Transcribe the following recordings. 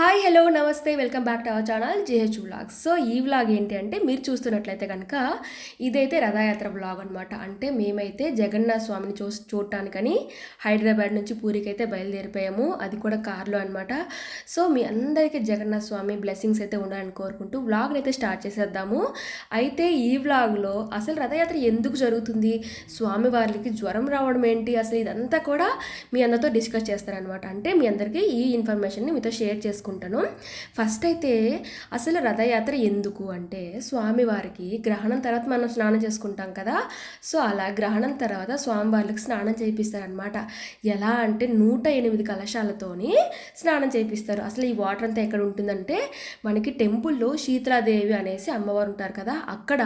Hi hello నమస్తే welcome back to our channel JH vlogs so ఈ vlog ఏంటి అంటే మీరు చూస్తున్నట్లయితే కనుక ఇదైతే రథయాత్ర వ్లాగ్ అనమాట అంటే మేమైతే జగన్నాథ స్వామిని చూ చూడటానికని హైదరాబాద్ నుంచి పూరికి అయితే బయలుదేరిపోయాము. అది కూడా కార్లో అనమాట సో మీ అందరికీ జగన్నాథ స్వామి బ్లెస్సింగ్స్ అయితే ఉండాలని కోరుకుంటూ వ్లాగ్ని అయితే స్టార్ట్ చేసేద్దాము. అయితే ఈ వ్లాగ్లో అసలు రథయాత్ర ఎందుకు జరుగుతుంది? స్వామి వారికి జ్వరం రావడం ఏంటి? అసలు ఇదంతా కూడా మీ అందరితో డిస్కస్ చేస్తారనమాట అంటే మీ అందరికీ ఈ ఇన్ఫర్మేషన్ని మీతో షేర్ చేసుకుంటాను ఫస్ట్ అయితే అసలు రథయాత్ర ఎందుకు అంటే స్వామివారికి గ్రహణం తర్వాత మనం స్నానం చేసుకుంటాం కదా. సో అలా గ్రహణం తర్వాత స్వామివారికి స్నానం చేయిస్తారనమాట ఎలా అంటే నూట ఎనిమిది కలశాలతోని స్నానం చేయిస్తారు అసలు ఈ వాటర్ అంతా ఎక్కడ ఉంటుందంటే మనకి టెంపుల్లో శీతలాదేవి అనేసి అమ్మవారు ఉంటారు కదా. అక్కడ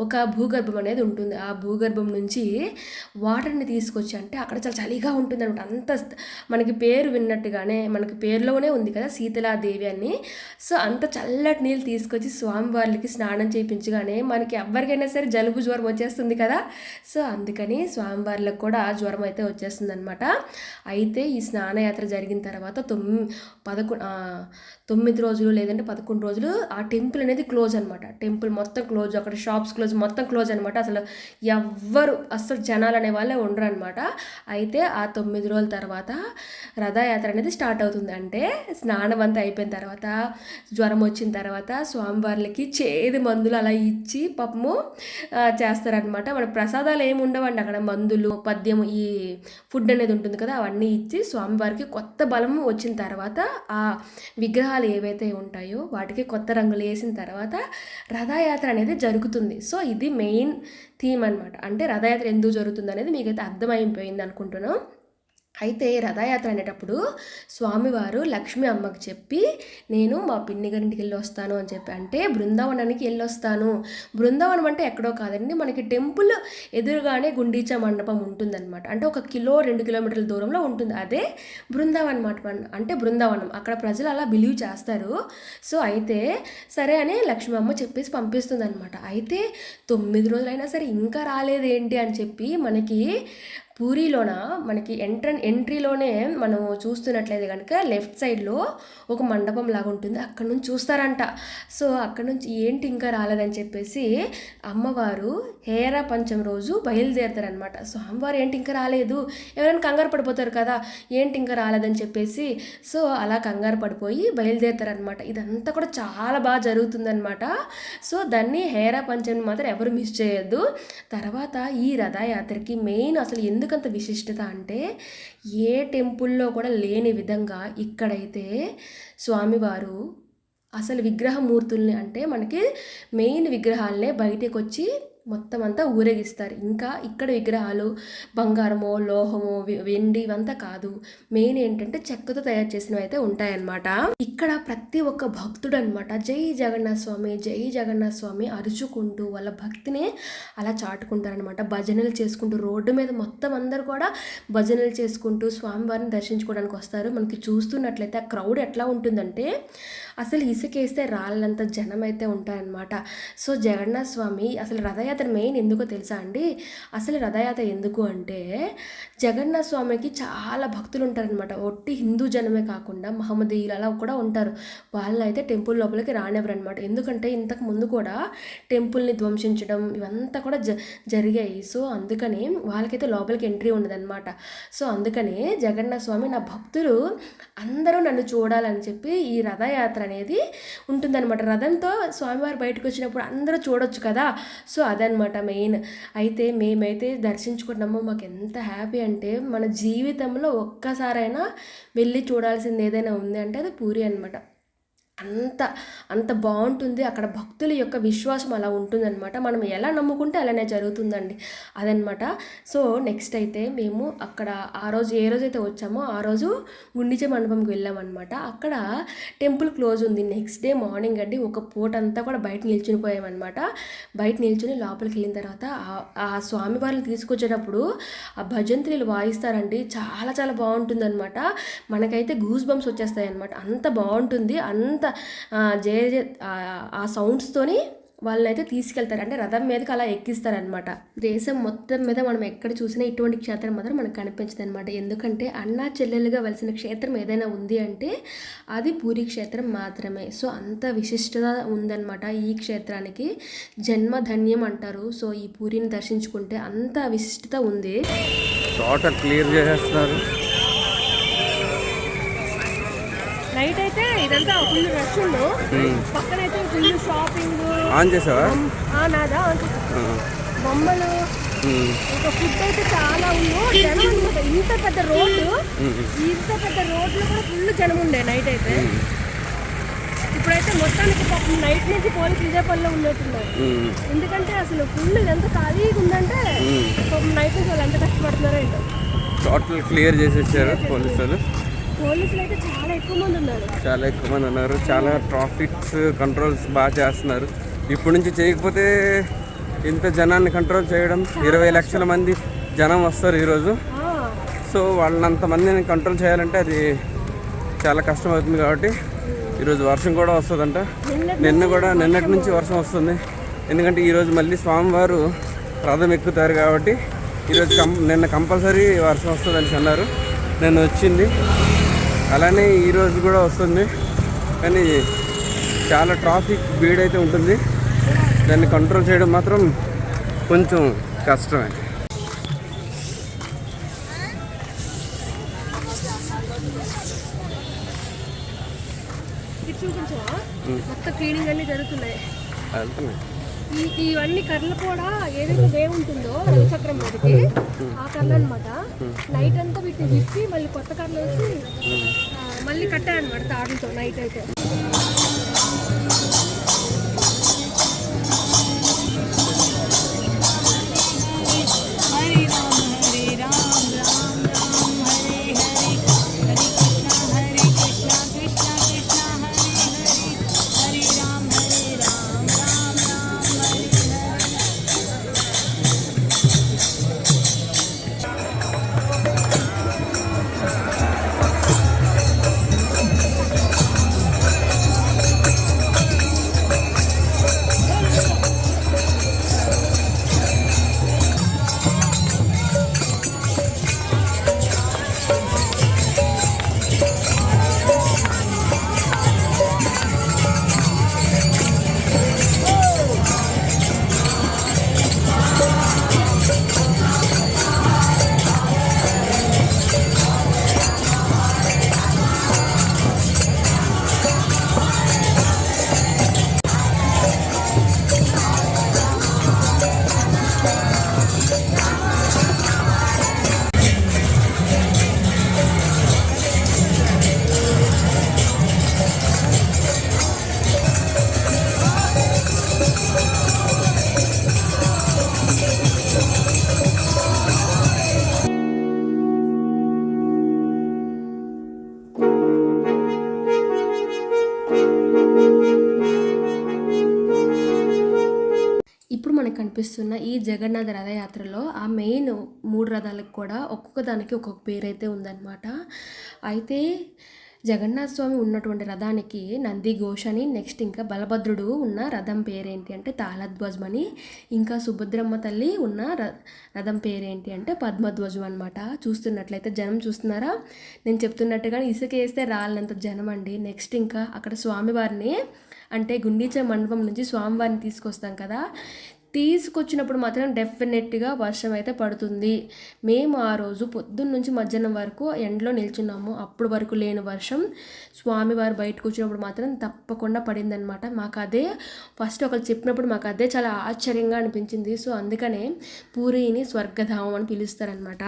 ఒక భూగర్భం అనేది ఉంటుంది. ఆ భూగర్భం నుంచి వాటర్ని తీసుకొచ్చి అంటే అక్కడ చాలా చలిగా ఉంటుంది అనమాట అంత మనకి పేరు విన్నట్టుగానే మనకి పేరులోనే ఉంది కదా శీతలాదేవి అని. సో అంత చల్లటి నీళ్ళు తీసుకొచ్చి స్వామివార్లకి స్నానం చేయించగానే మనకి ఎవరికైనా సరే జలుబు జ్వరం వచ్చేస్తుంది కదా. సో అందుకని స్వామివార్లకు కూడా జ్వరం అయితే వచ్చేస్తుంది అనమాట అయితే ఈ స్నానయాత్ర జరిగిన తర్వాత తొమ్మిది పదకొ తొమ్మిది రోజులు లేదంటే పదకొండు రోజులు ఆ టెంపుల్ అనేది క్లోజ్ అనమాట టెంపుల్ మొత్తం క్లోజ్ అక్కడ షాప్స్ క్లోజ్ మొత్తం క్లోజ్ అనమాట అసలు ఎవ్వరు అసలు జనాలు అనే వాళ్ళే ఉండరు అనమాట అయితే ఆ తొమ్మిది రోజుల తర్వాత రథయాత్ర అనేది స్టార్ట్ అవుతుంది. అంటే స్నానం అంతా అయిపోయిన తర్వాత జ్వరం వచ్చిన తర్వాత స్వామివార్లకి చేదు మందులు అలా ఇచ్చి పాపము చేస్తారనమాట మన ప్రసాదాలు ఏమి ఉండవండి అక్కడ మందులు పద్యం ఈ ఫుడ్ అనేది ఉంటుంది కదా అవన్నీ ఇచ్చి స్వామివారికి కొత్త బలం వచ్చిన తర్వాత ఆ విగ్రహాలు ఏవైతే ఉంటాయో వాటికి కొత్త రంగులు వేసిన తర్వాత రథయాత్ర అనేది జరుగుతుంది. సో ఇది మెయిన్ థీమ్ అనమాట అంటే రథయాత్ర ఎందుకు జరుగుతుంది అనేది మీకైతే అర్థమైపోయింది అనుకుంటున్నాం. అయితే రథయాత్ర అనేటప్పుడు స్వామివారు లక్ష్మి అమ్మకి చెప్పి నేను మా పిన్ని గారింటికి వెళ్ళి వస్తాను అని చెప్పి అంటే బృందావనానికి వెళ్ళి వస్తాను బృందావనం అంటే ఎక్కడో కాదండి మనకి టెంపుల్ ఎదురుగానే గుండీచా మండపం ఉంటుందన్నమాట. అంటే ఒక కిలో రెండు కిలోమీటర్ల దూరంలో ఉంటుంది. అదే బృందావనం అనమాట అంటే బృందావనం. అక్కడ ప్రజలు అలా బిలీవ్ చేస్తారు. సో అయితే సరే అని లక్ష్మి అమ్మ చెప్పేసి పంపిస్తుంది అనమాట అయితే తొమ్మిది రోజులైనా సరే ఇంకా రాలేదేంటి అని చెప్పి మనకి పూరిలోన? మనకి ఎంట్రన్ ఎంట్రీలోనే మనం చూస్తున్నట్లయితే కనుక లెఫ్ట్ సైడ్లో ఒక మండపం లాగా ఉంటుంది అక్కడ నుంచి చూస్తారంట. సో అక్కడ నుంచి ఏంటి ఇంకా రాలేదని చెప్పేసి అమ్మవారు హేర పంచం రోజు బయలుదేరుతారనమాట సో అమ్మవారు ఏంటి ఇంకా రాలేదు? ఎవరైనా కంగారు పడిపోతారు కదా? ఏంటి ఇంకా రాలేదని చెప్పేసి. సో అలా కంగారు పడిపోయి బయలుదేరుతారనమాట ఇదంతా కూడా చాలా బాగా జరుగుతుందనమాట సో దాన్ని హేర పంచమిని మాత్రం ఎవరు మిస్ చేయొద్దు. తర్వాత ఈ రథయాత్రకి మెయిన్ అసలు ఎందుకు ఎందుకంత విశిష్టత అంటే ఏ టెంపుల్లో కూడా లేని విధంగా ఇక్కడైతే స్వామివారు అసలు విగ్రహమూర్తుల్ని అంటే మనకి మెయిన్ విగ్రహాలనే బయటకు వచ్చి మొత్తం అంతా ఊరేగిస్తారు. ఇంకా ఇక్కడ విగ్రహాలు బంగారమో లోహమో వెండి ఇవంతా కాదు. మెయిన్ ఏంటంటే చెక్కతో తయారు చేసినవి అయితే ఉంటాయన్నమాట. ఇక్కడ ప్రతి ఒక్క భక్తుడు అనమాట జై జగన్నాథ స్వామి జై జగన్నాథ స్వామి అరుచుకుంటూ వాళ్ళ భక్తిని అలా చాటుకుంటారనమాట భజనలు చేసుకుంటూ రోడ్డు మీద మొత్తం అందరు కూడా భజనలు చేసుకుంటూ స్వామివారిని దర్శించుకోవడానికి వస్తారు. మనకి చూస్తున్నట్లయితే ఆ క్రౌడ్ ఎట్లా ఉంటుందంటే అసలు ఇసుకేస్తే రాళ్ళంత జనం అయితే ఉంటారనమాట సో జగన్నాథ స్వామి అసలు రథయాత్ర మెయిన్ ఎందుకో తెలుసా అండి? అసలు రథయాత్ర ఎందుకు అంటే జగన్నాథ స్వామికి చాలా భక్తులు ఉంటారనమాట ఒట్టి హిందూ జనమే కాకుండా మహమ్మదీయులు అలా కూడా ఉంటారు. వాళ్ళు అయితే టెంపుల్ లోపలికి రానివ్వరు అనమాట ఎందుకంటే ఇంతకు ముందు కూడా టెంపుల్ని ధ్వంసించడం ఇవంతా కూడా జ జరిగాయి. సో అందుకని వాళ్ళకైతే లోపలికి ఎంట్రీ ఉండదన్నమాట. సో అందుకనే జగన్నాథ స్వామి నా భక్తులు అందరూ నన్ను చూడాలని చెప్పి ఈ రథయాత్ర అనేది ఉంటుందన్నమాట. రథంతో స్వామివారు బయటకు వచ్చినప్పుడు అందరూ చూడొచ్చు కదా. సో అది అదనమాట మెయిన్. అయితే మేమైతే దర్శించుకున్నామో. మాకు ఎంత హ్యాపీ అంటే మన జీవితంలో ఒక్కసారైనా వెళ్ళి చూడాల్సింది ఏదైనా ఉంది అంటే అది పూరి అనమాట అంత అంత బాగుంటుంది. అక్కడ భక్తుల యొక్క విశ్వాసం అలా ఉంటుందన్నమాట. మనం ఎలా నమ్ముకుంటే అలానే జరుగుతుందండి అదనమాట సో నెక్స్ట్ అయితే మేము అక్కడ ఆ రోజు ఏ రోజు అయితే వచ్చామో ఆ రోజు గుండిచే మండపంకి వెళ్ళామన్నమాట. అక్కడ టెంపుల్ క్లోజ్ ఉంది. నెక్స్ట్ డే మార్నింగ్ అండి ఒక పూట అంతా కూడా బయట నిల్చునిపోయామన్నమాట. బయట నిల్చుని లోపలికి వెళ్ళిన తర్వాత ఆ- స్వామి వారిని తీసుకొచ్చేటప్పుడు ఆ భజంత్రీలు వాయిస్తారండి. చాలా చాలా బాగుంటుందన్నమాట. మనకైతే గూస్ బంప్స్ వచ్చేస్తాయి అనమాట అంత బాగుంటుంది. అంత ఆ, జయ ఆ- సౌండ్స్తోని వాళ్ళని వాళ్ళనైతే తీసుకెళ్తారు. అంటే రథం మీదకి అలా ఎక్కిస్తారనమాట దేశం మొత్తం మీద మనం ఎక్కడ చూసినా ఇటువంటి క్షేత్రం మాత్రం మనకు కనిపించదు అనమాట ఎందుకంటే అన్నా చెల్లెలుగా వెలిసిన క్షేత్రం ఏదైనా ఉంది అంటే అది పూరి క్షేత్రం మాత్రమే. సో అంత విశిష్టత ఉందన్నమాట ఈ క్షేత్రానికి. జన్మధన్యం అంటారు. సో ఈ పూరిని దర్శించుకుంటే అంత విశిష్టత ఉంది. టోటల్ క్లియర్ చేసేస్తున్నారు. నైట్ అయితే ఇదంతా ఫుల్ రష్ ఉండు. పక్కన అయితే ఫుల్ షాపింగ్. ఆన్ చేసావా? నాదా? ఆ. బొమ్మలు. ఇంకా ఫుడ్ అయితే చాలా ఉంది జనం ఇంత పెద్ద రోడ్డు. ఇంత పెద్ద రోడ్లో కూడా ఫుల్ జనం ఉండే నైట్ అయితే. ఇప్పుడైతే మొత్తానికి పాపం నైట్ నుంచి పోలీసులు ఇదే పనిలో ఉన్నట్టున్నారు. ఎందుకంటే అసలు ఫుల్ ఎంత ఖాళీగా ఉందంటే పాపం నైట్ నుంచి వాళ్ళు ఎంత కష్టపడుతున్నారో ఏంటో. టోటల్ క్లియర్ చేసేసారు పోలీసులు చాలా ఎక్కువ మంది ఉన్నారు. చాలా ట్రాఫిక్స్ కంట్రోల్స్ బాగా చేస్తున్నారు. ఇప్పుడు నుంచి చేయకపోతే ఇంత జనాన్ని కంట్రోల్ చేయడం ఇరవై లక్షల మంది జనం వస్తారు ఈరోజు. సో వాళ్ళని అంతమందిని కంట్రోల్ చేయాలంటే అది చాలా కష్టం అవుతుంది కాబట్టి ఈరోజు వర్షం కూడా వస్తుందంట. నిన్న కూడా నిన్నటి నుంచి వర్షం వస్తుంది. ఎందుకంటే ఈరోజు మళ్ళీ స్వామివారు రథం ఎక్కుతారు కాబట్టి ఈరోజు కం నిన్న కంపల్సరీ వర్షం వస్తుందని అన్నారు. నిన్న వచ్చింది. అలానే ఈరోజు కూడా వస్తుంది. కానీ చాలా ట్రాఫిక్ భీడ్ అయితే ఉంటుంది. దాన్ని కంట్రోల్ చేయడం మాత్రం కొంచెం కష్టమే. చూపించవా? మొత్తం క్లీనింగ్ అన్ని జరుగుతున్నాయి. ఈ ఇవన్నీ కర్రలు కూడా ఏదైతే వేవ్ ఉంటుందో రవిచక్రం మీదకి ఆ కర్రలు అనమాట నైట్ అంతా వీటిని విప్పి మళ్ళీ కొత్త కర్రలు వేసి మళ్ళీ కట్టారనమాట తాడులతో నైట్ అయితే. మనకు కనిపిస్తున్న ఈ జగన్నాథ రథయాత్రలో ఆ మెయిన్ మూడు రథాలకు కూడా ఒక్కొక్క దానికి ఒక్కొక్క పేరు అయితే ఉందన్నమాట. అయితే జగన్నాథ స్వామి ఉన్నటువంటి రథానికి నంది ఘోష్ అని నెక్స్ట్ ఇంకా బలభద్రుడు ఉన్న రథం పేరేంటి అంటే తాళధ్వజం అని ఇంకా సుభద్రమ్మ తల్లి ఉన్న ర రథం పేరేంటి అంటే పద్మధ్వజం అనమాట చూస్తున్నట్లయితే జనం చూస్తున్నారా? నేను చెప్తున్నట్టుగా ఇసుక వేస్తే రాలినంత జనం అండి. నెక్స్ట్ ఇంకా అక్కడ స్వామివారిని అంటే గుండీచ మండపం నుంచి స్వామివారిని తీసుకొస్తాం కదా. తీసుకొచ్చినప్పుడు మాత్రం డెఫినెట్గా వర్షం అయితే పడుతుంది. మేము ఆ రోజు పొద్దున్న నుంచి మధ్యాహ్నం వరకు ఎండలో నిల్చున్నాము. అప్పుడు వరకు లేని వర్షం. స్వామివారు బయటకు వచ్చినప్పుడు మాత్రం తప్పకుండా పడిందనమాట మాకు అదే ఫస్ట్ ఒకరు చెప్పినప్పుడు మాకు అదే చాలా ఆశ్చర్యంగా అనిపించింది. సో అందుకనే పూరిని స్వర్గధామం అని పిలుస్తారనమాట